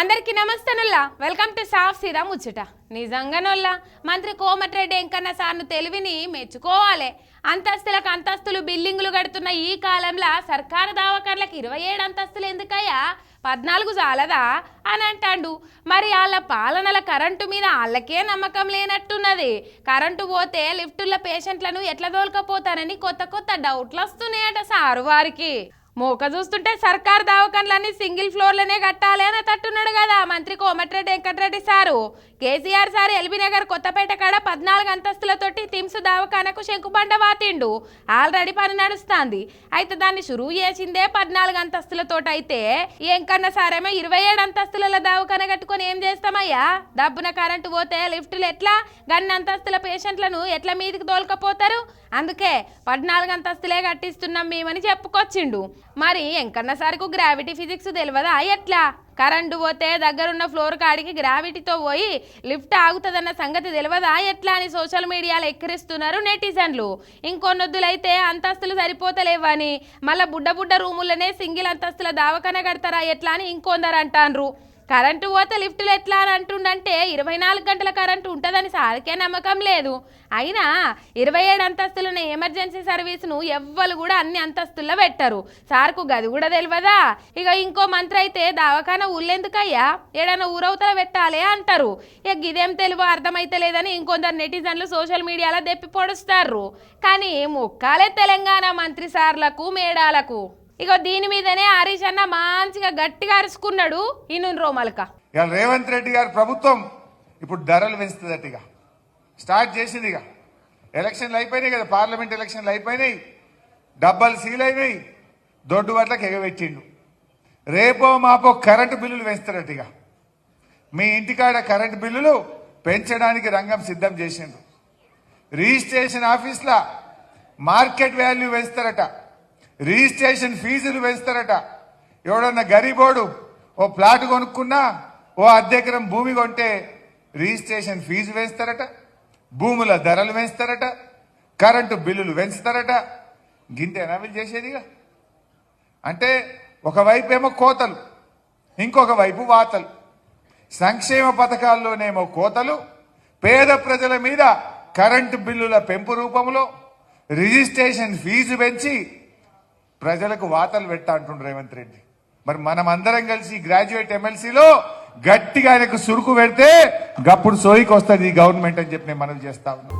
అందరికీ నమస్తేనుల్లా welcome to సాఫ్ సీదా ముచ్చట. నిజంగానొల్లా మంత్రి కోమటిరెడ్డి వెంకన్న సార్ను తెలివిని మెచ్చుకోవాలి. అంతస్తులకు అంతస్తులు బిల్డింగులు కడుతున్న ఈ కాలంలో సర్కారు దవాఖాన్లకు ఇరవై ఏడు అంతస్తులు ఎందుకయ్యా? పద్నాలుగు చాలదా? అని అంటాడు. మరి వాళ్ళ పాలనల కరెంటు మీద వాళ్ళకే నమ్మకం లేనట్టున్నది. కరెంటు పోతే లిఫ్టుల పేషెంట్లను ఎట్లా దోలుకపోతానని కొత్త కొత్త డౌట్లు వస్తున్నాయట సారు వారికి. మోక చూస్తుంటే సర్కార్ దవాఖాన్లన్నీ సింగిల్ ఫ్లోర్లనే కట్టాలి అని తట్టున్నాడు కదా మంత్రి Komatireddy Venkatareddy sir. KCR sir LB Nagar Kothapet కాడ పద్నాలుగు అంతస్తులతోటి తిమ్స్ దవాఖానకు శంకుబండ వాతిండు. ఆల్రెడీ పని నడుస్తుంది. అయితే దాన్ని షురువు చేసిందే పద్నాలుగు అంతస్తులతోటి అయితే ఎంకన్నా సారేమో ఇరవై ఏడు అంతస్తుల దవాఖాన కట్టుకొని ఏం చేస్తామయ్యా? డబ్బున కరెంటు పోతే లిఫ్టులు ఎట్లా? గన్ని అంతస్తుల పేషెంట్లను ఎట్లా మీదికి తోలుకపోతారు? అందుకే పద్నాలుగు అంతస్తులే కట్టిస్తున్నాం మేమని చెప్పుకొచ్చిండు. మరి ఎంకన్న సార్కు గ్రావిటీ ఫిజిక్స్ తెలియదా ఎట్లా? కరెంటు పోతే దగ్గరున్న ఫ్లోర్ కాడికి గ్రావిటీతో పోయి లిఫ్ట్ ఆగుతుందన్న సంగతి తెలియదా ఎట్లా అని సోషల్ మీడియాలో ఎక్కిరిస్తున్నారు నెటిజన్లు. ఇంకొన్నొద్దులైతే అంతస్తులు సరిపోతలేవని. మళ్ళీ బుడ్డ బుడ్డ రూములనే సింగిల్ అంతస్తుల దావకన కడతారా? ఎట్లా అని ఇంకొందరు అంటాన్రు. కరెంటు పోతే లిఫ్టులు ఎట్లా అని అంటుండంటే ఇరవై నాలుగు గంటల కరెంటు ఉంటుందని సార్కే నమ్మకం లేదు. అయినా ఇరవై ఏడు అంతస్తులున్న ఎమర్జెన్సీ సర్వీస్ను ఎవ్వరు కూడా అన్ని అంతస్తుల్లో పెట్టరు. సార్కు గది కూడా తెలియదా ఇక ఇంకో మంత్రి అయితే దవాఖాన ఊళ్ళెందుకయ్యా? ఏడైనా ఊరవుతల పెట్టాలి అంటారు. ఇక ఇదేం తెలుగు అర్థమైతే లేదని ఇంకొందరు నెటిజన్లు సోషల్ మీడియాలో దెప్పి పొడుస్తారు. కానీ మొక్కాలే తెలంగాణ మంత్రి సార్లకు మేడాలకు ఇగో దీని మీదనే హరీష్ అన్న మంచిగా గట్టిగా అరుచుకున్నాడు. ఇను రోమలక. ఇక రేవంత్ రెడ్డి గారు ప్రభుత్వం ఇప్పుడు ధరలు పెంచుతుందట ఇక స్టార్ట్ చేసింది ఇక ఎలక్షన్లు అయిపోయినాయి కదా పార్లమెంట్ ఎలక్షన్లు అయిపోయినాయి. డబ్బాలు సీల్ అయినాయి. దొడ్డు వడ్లకు ఎగబెట్టిండు. రేపో మాపో కరెంటు బిల్లులు పెంచుతారట ఇక మీ ఇంటికాడ కరెంటు బిల్లులు పెంచడానికి రంగం సిద్ధం చేసిండు రిజిస్ట్రేషన్ ఆఫీస్లా మార్కెట్ వాల్యూ పెంచుతారట రిజిస్ట్రేషన్ ఫీజులు పెంచుతారట ఎవడన్నా గరీబోడు ఓ ప్లాట్ కొనుక్కున్నా ఓ అద్దెకరం భూమి కొంటే రిజిస్ట్రేషన్ ఫీజు వేస్తారట భూముల ధరలు వేస్తారట కరెంటు బిల్లులు పెంచుతారట గింతేనా వీళ్ళు చేసేదిగా అంటే ఒకవైపు ఏమో కోతలు ఇంకొక వైపు వాతలు. సంక్షేమ పథకాల్లోనేమో కోతలు పేద ప్రజల మీద కరెంటు బిల్లుల పెంపు రూపంలో రిజిస్ట్రేషన్ ఫీజు పెంచి ప్రజలకు వాతలు పెట్టా అంటుండ్రు రేవంత్ రెడ్డి. మరి మనం అందరం కలిసి గ్రాడ్యుయేట్ ఎమ్మెల్సీలో గట్టిగా ఆయనకు సురుకు పెడితే గప్పుడు సోయికి వస్తుంది ఈ గవర్నమెంట్ అని చెప్పి నేను మనవి చేస్తా ఉన్నాను